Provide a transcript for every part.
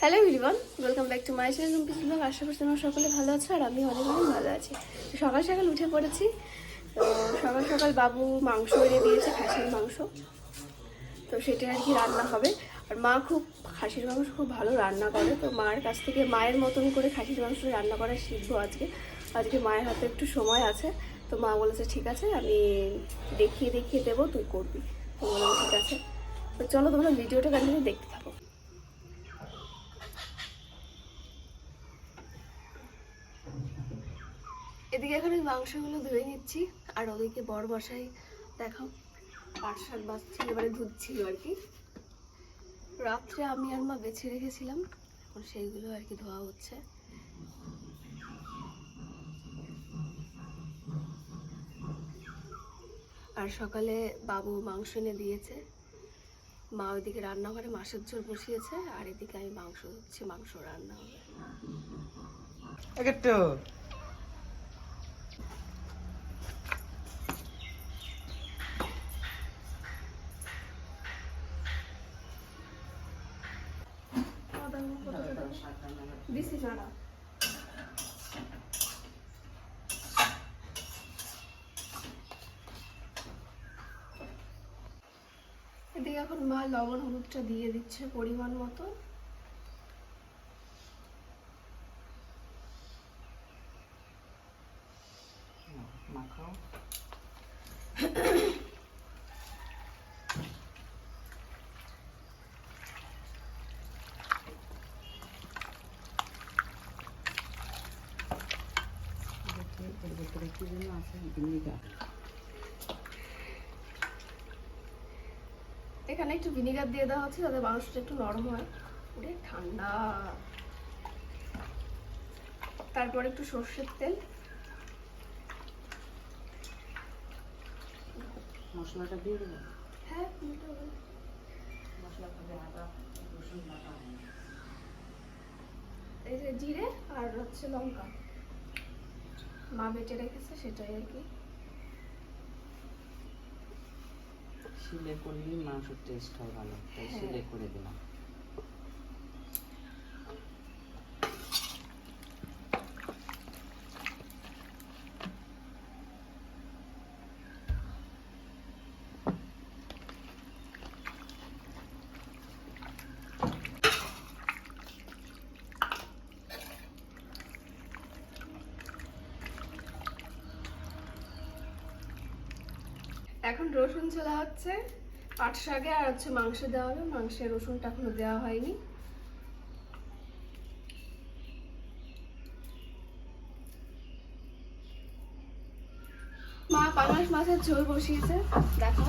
Hello everyone welcome back to my channel Rumpi's blog আশা করছি তোমরা সকলে ভালো আছো আর আমি অনেক অনেক ভালো আছি। সকাল সকাল উঠে পড়েছি, তো সকাল সকাল বাবু মাংস এনে দিয়েছে, খাসির মাংস। তো সেটা আর কি রান্না হবে। আর মা খুব, খাসির মাংস খুব ভালো রান্না করে। তো মায়ের কাছ থেকে মায়ের মতন করে খাসির মাংস রান্না করা শিখব আজকে। আজকে মায়ের হাতে একটু সময় আছে। তো মা বলেছে, ঠিক আছে, আমি দেখিয়ে দেখিয়ে দেবো, তুই করবি। তো বললাম, ঠিক আছে। তো চলো তোমরা ভিডিওটা কন্টিনিউ দেখতে থাকো এদিকে এখন আমি মাংসগুলো ধুয়ে নিচ্ছি, আর ওদিকে বড় বসাই দেখাও পাট শাক বাজছিল এবারে ধুচ্ছিল আর কি। রাত্রে আমি আর মা বেছে রেখেছিলাম, এখন সেইগুলো আর কি ধোয়া হচ্ছে। আর সকালে বাবু মাংস এনে দিয়েছে। মা ওইদিকে রান্নাঘরে মাছের ঝোল বসিয়েছে, আর এদিকে আমি মাংস হচ্ছে মাংস রান্না হবে। দিছি এদিকে এখন মা লবণ হলুদটা দিয়ে দিচ্ছে পরিমাণ মতো। মাখাও। ভেতরে আছে ভিনিগার এখানে একটু ভিনিগার দিয়ে দেওয়া হচ্ছে যাতে মাংসটা একটু নরম হয়। পুরে ঠান্ডা। তারপর একটু সর্ষের তেল। মশলাটা দিয়ে দেবো? হ্যাঁ হবে। আদা রসুন বাটা। এই যে জিরে আর হচ্ছে লঙ্কা। মা বেটে রেখেছে সেটাই আর কি শিলে করলেই মাংসের টেস্ট হয় ভালো তাই হ্যাঁ। শিলে করে দিলাম এখন রসুন ছোলা হচ্ছে। পাট শাকে আর হচ্ছে মাংস দেওয়া হবে মাংসে রসুনটা এখনও দেওয়া হয়নি। মা পাঙাশ মাছের ঝোল বসিয়েছে। দেখো।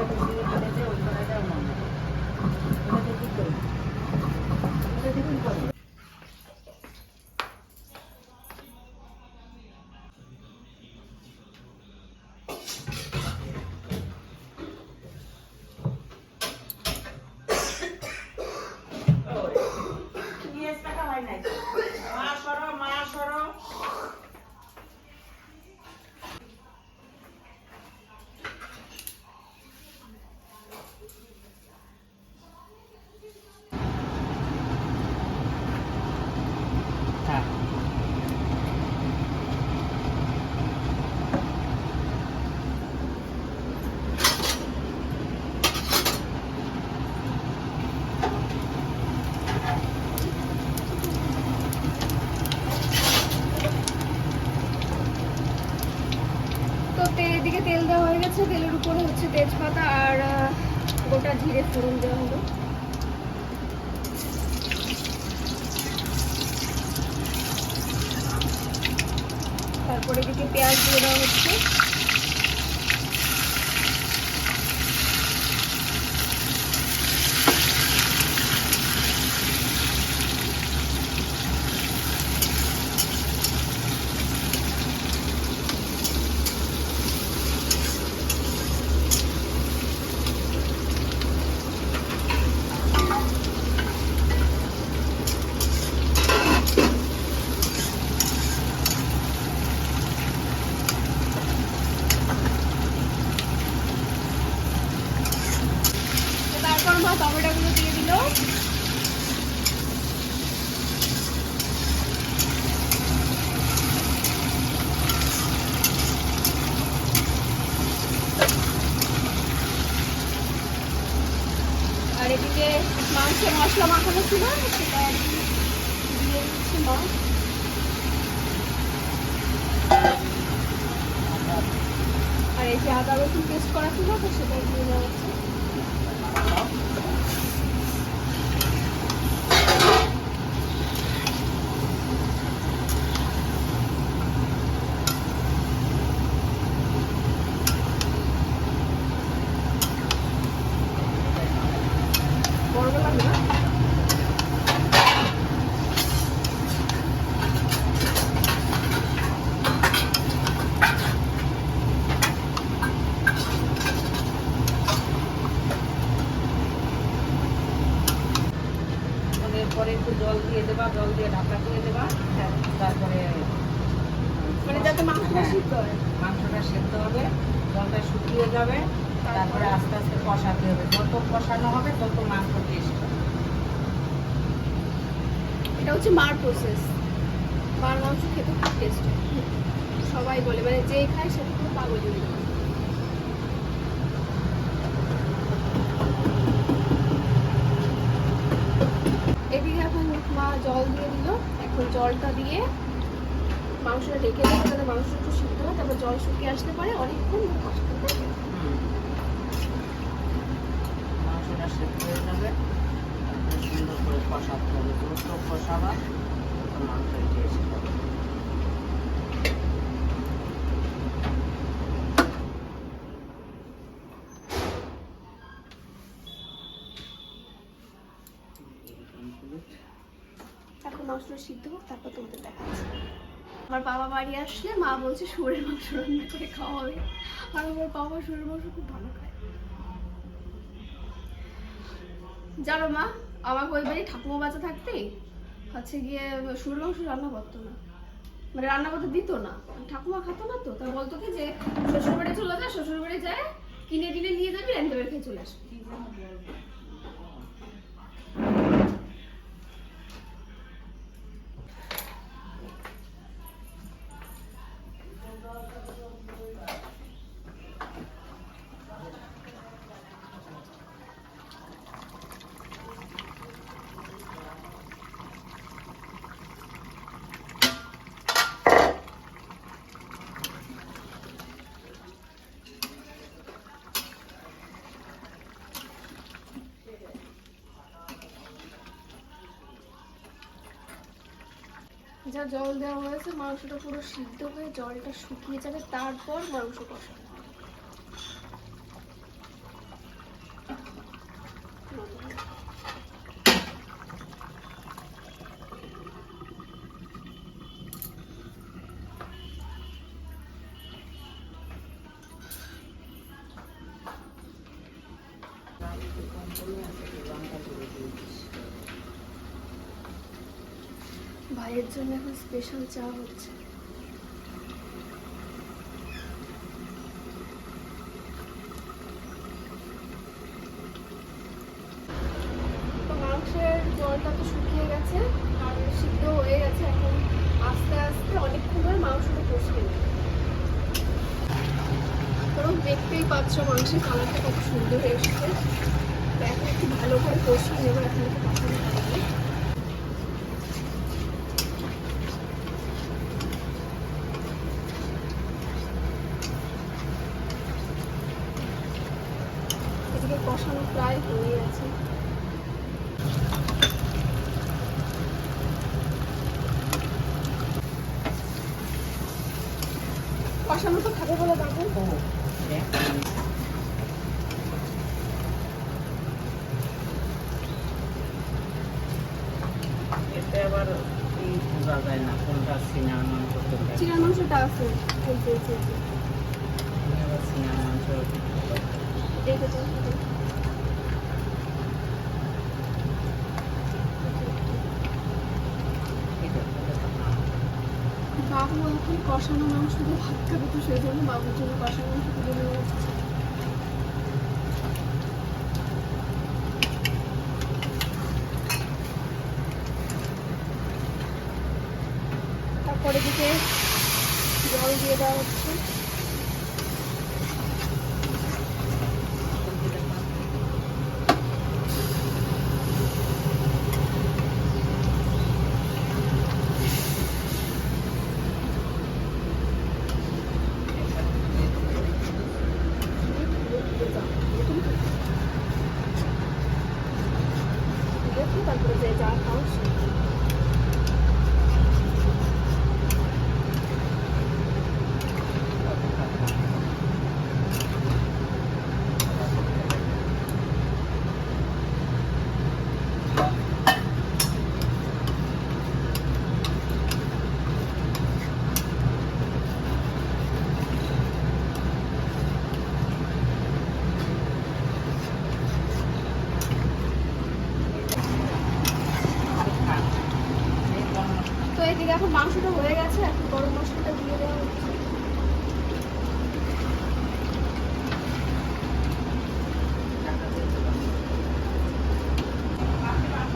Thank you. সর্ষে তেলের উপরে হচ্ছে তেজপাতা আর গোটা জিরে ফোড়ন দেওয়া হলো। তারপরে দিকে পেঁয়াজ দিয়ে দেওয়া হচ্ছে তো তারপর মা টমেটোগুলো দিয়ে দিল আর এদিকে মাংসে মশলা মাখানো ছিল, সেটা দিয়ে দিচ্ছে মা। আর এই যে আদা রসুন পেস্ট করা ছিল, তো সেটা দিয়ে দেওয়া হচ্ছে গরম লাগবে না ওদের পরে একটু জল দিয়ে দেবা জল দিয়ে ঢাকা দিয়ে দেবা হ্যাঁ তারপরে মানে যাতে মাংসটা সিদ্ধ হয় মাংসটা সেদ্ধ হবে জলটা শুকিয়ে যাবে তারপরে আস্তে আস্তে কষাতে হবে যত কষানো হবে তত মাংস টেস্ট এটা হচ্ছে মার প্রসেস মার মাংস খেতে খুব টেস্ট সবাই বলে মানে যে খায় সেটা পুরো পাগল হয়ে যায় এদিকে এখন মা জল দিয়ে দিল। এখন জলটা দিয়ে মাংসটা ঢেকে দেবে যাতে মাংস একটু সিদ্ধ হয় তারপর জল শুকিয়ে আসতে পারে। অনেকক্ষণ কষাতে হবে। মাংসটা সেদ্ধ হয়ে যাবে তারপরে সুন্দর করে কষাতে হবে দ্রুত কষাবা তো মাংসের টেস্ট হবে এখন মাংসটা আমার বাবা বাড়ি আসলে মা বলছে শুয়োরের মাংস রান্না করে খাওয়া হবে। আর আমার বাবা শুয়োরের মাংস খুব ভালো খায়। জানো মা আমাকে ওই বাড়ি ঠাকুমা বাঁচা থাকতে হচ্ছে গিয়ে সুর মাংস রান্না করতো না। মানে রান্না করতে দিত না। ঠাকুমা খাতো না তো তা বলতো কি যে শ্বশুর বাড়ি চলে যা শ্বশুর বাড়ি যায়, কিনে কিনে নিয়ে যাবি রান্না খেয়ে চলে আসবি। যা জল দেওয়া হয়েছে মাংসটা পুরো সিদ্ধ হয়ে জলটা শুকিয়ে যাবে তারপর মাংস কষা ভাইয়ের জন্য এখন স্পেশাল চা হচ্ছে। মাংসের জলটা তো শুকিয়ে গেছে, আর হয়ে গেছে এখন আস্তে আস্তে অনেকক্ষণ দেখতেই কালারটা কত সুন্দর হয়ে এসেছে। একটু ভালো করে কষিয়ে নেব, এখন কষানো হবে এদিকে কষানো প্রায় হয়ে গেছে। কষানো তো খাবে বলে বাবু? এতে আবার বোঝা যায় না কোনটা সিনার মাংস কোনটা? চিকেন মাংসটা আছে বলতে আবার সিনার মাংস দেখে বাবু এখন কষানো মাংস দিয়ে ভাত খাবে, তো সেই জন্য বাবুর জন্য কষানো মাংস তুলে তারপরে দিকে জল দিয়ে দেওয়া হচ্ছে দেখি তারপরে যে যা খাও সে তো এদিকে এখন মাংসটা হয়ে গেছে এখন গরম মশলাটা দিয়ে দেওয়া হচ্ছে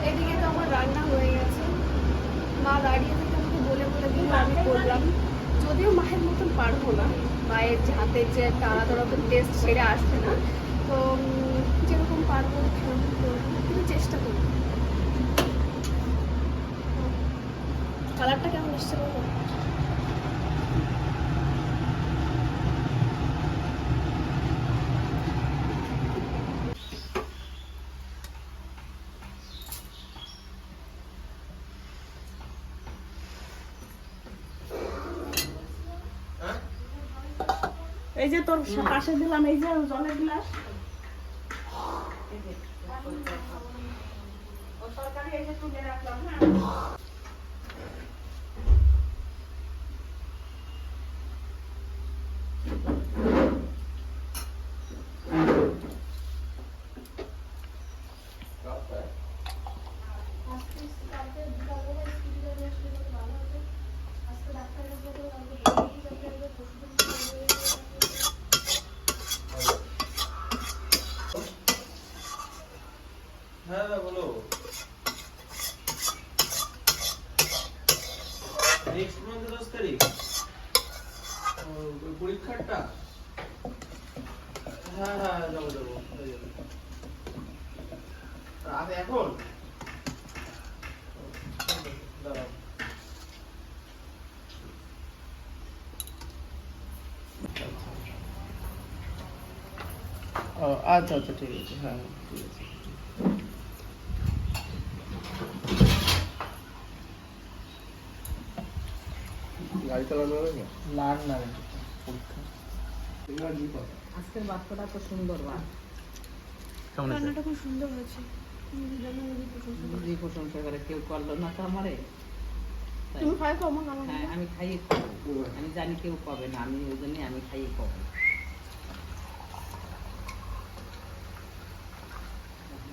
এদিকে তো আমার রান্না হয়ে গেছে মা দাঁড়িয়ে থেকে বলে বলে দিল, আমি করলাম যদিও মায়ের মতন পারব না, মায়ের হাতের যে একটা আলাদা রকম টেস্ট সেরে আসবে না, তো যেরকম পারব সেরকম করব কিন্তু চেষ্টা করব কালারটা কেমন এসছে এই যে তোর পাশে দিলাম, এই যে জলের গ্লাস। তরকারি এই যে তুলে রাখলাম হ্যাঁ বলো নেক্সট মান্থ দশ তারিখ ও, ওই পরীক্ষাটা হ্যাঁ হ্যাঁ যাব যাব হয়ে যাবে রাত এখন দাঁড়াও ও আচ্ছা আচ্ছা ঠিক আছে হ্যাঁ হ্যাঁ, ঠিক আছে। গাড়ি চালানো হবে না লাগ না পরীক্ষা। আজকের বাক্যটা তো সুন্দর বা রান্নাটা খুব সুন্দর হয়েছে। প্রশংসা করি। যদি প্রশংসা? করে কেউ করল না তো আমারে? তুমি খাই খাও আমার আমার হ্যাঁ আমি খাইয়ে খাব। আমি জানি কেউ পাবে না আমি ওই জন্যই আমি খাইয়ে খাব।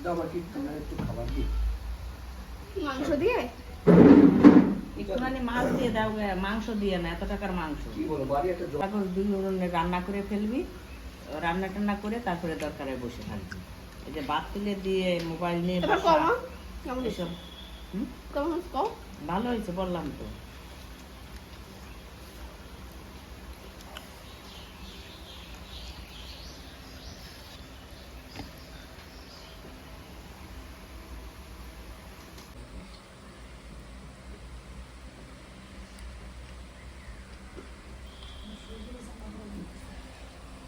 দাবা কি? একটু খাবার দিই। মাংস দিয়ে? একটুখানি মাছ দিয়ে দাও মাংস দিয়ে না এত টাকার মাংস। কি বলো বাড়ি একটা জল তারপর দুই উনুনে রান্না করে ফেলবি রান্না টান্না করে তারপরে দরকারে বসে থাকবি। এই যে বাদ তুলে দিয়ে মোবাইল নিয়ে এসব ভালো হয়েছে বললাম তো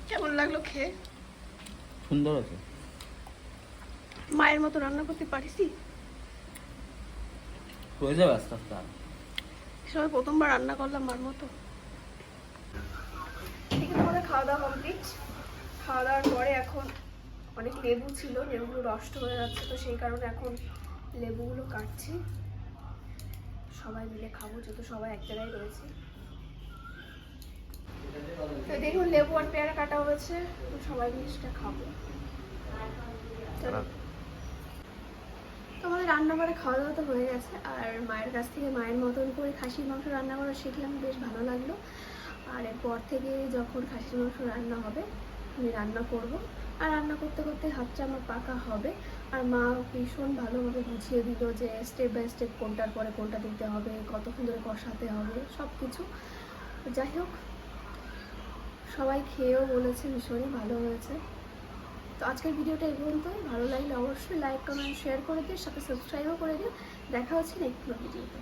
কেমন লাগল খেয়ে সুন্দর আছে। মায়ের মতো রান্না করতে পারিসি? হয়ে যাবে আস্তে আস্তে সবাই প্রথমবার রান্না করলাম মার মতো। আমাদের খাওয়া দাওয়া কমপ্লিট খাওয়া দাওয়ার পরে এখন অনেক লেবু ছিল লেবুগুলো নষ্ট হয়ে যাচ্ছে তো সেই কারণে এখন লেবুগুলো কাটছি। সবাই মিলে খাব যেহেতু সবাই এক জায়গায় রয়েছে। তো দেখুন লেবু আর পেয়ারা কাটা হয়েছে। সবাই মিলে সেটা খাব। আমাদের রান্না করে খাওয়া দাওয়া তো হয়ে গেছে। আর মায়ের কাছ থেকে মায়ের মতন করে খাসির মাংস রান্না করা শিখলাম বেশ ভালো লাগল। আর এরপর থেকে যখন খাসির মাংস রান্না হবে আমি রান্না করব। আর রান্না করতে করতে হাতটা আমার পাকা হবে। আর মা ভীষণ ভালোভাবে বুঝিয়ে দিল যে স্টেপ বাই স্টেপ কোনটার পরে কোনটা দিতে হবে কতক্ষণ ধরে কষাতে হবে সব কিছু যাই হোক সবাই খেয়েও বলেছে, ভীষণই ভালো হয়েছে। তো আজকের ভিডিওটা এই পর্যন্তই। ভালো লাগলে অবশ্যই লাইক কমেন্ট শেয়ার করে দিও, সাথে সাবস্ক্রাইবও করে দিও। দেখা হচ্ছে নেক্সট ভিডিওতে।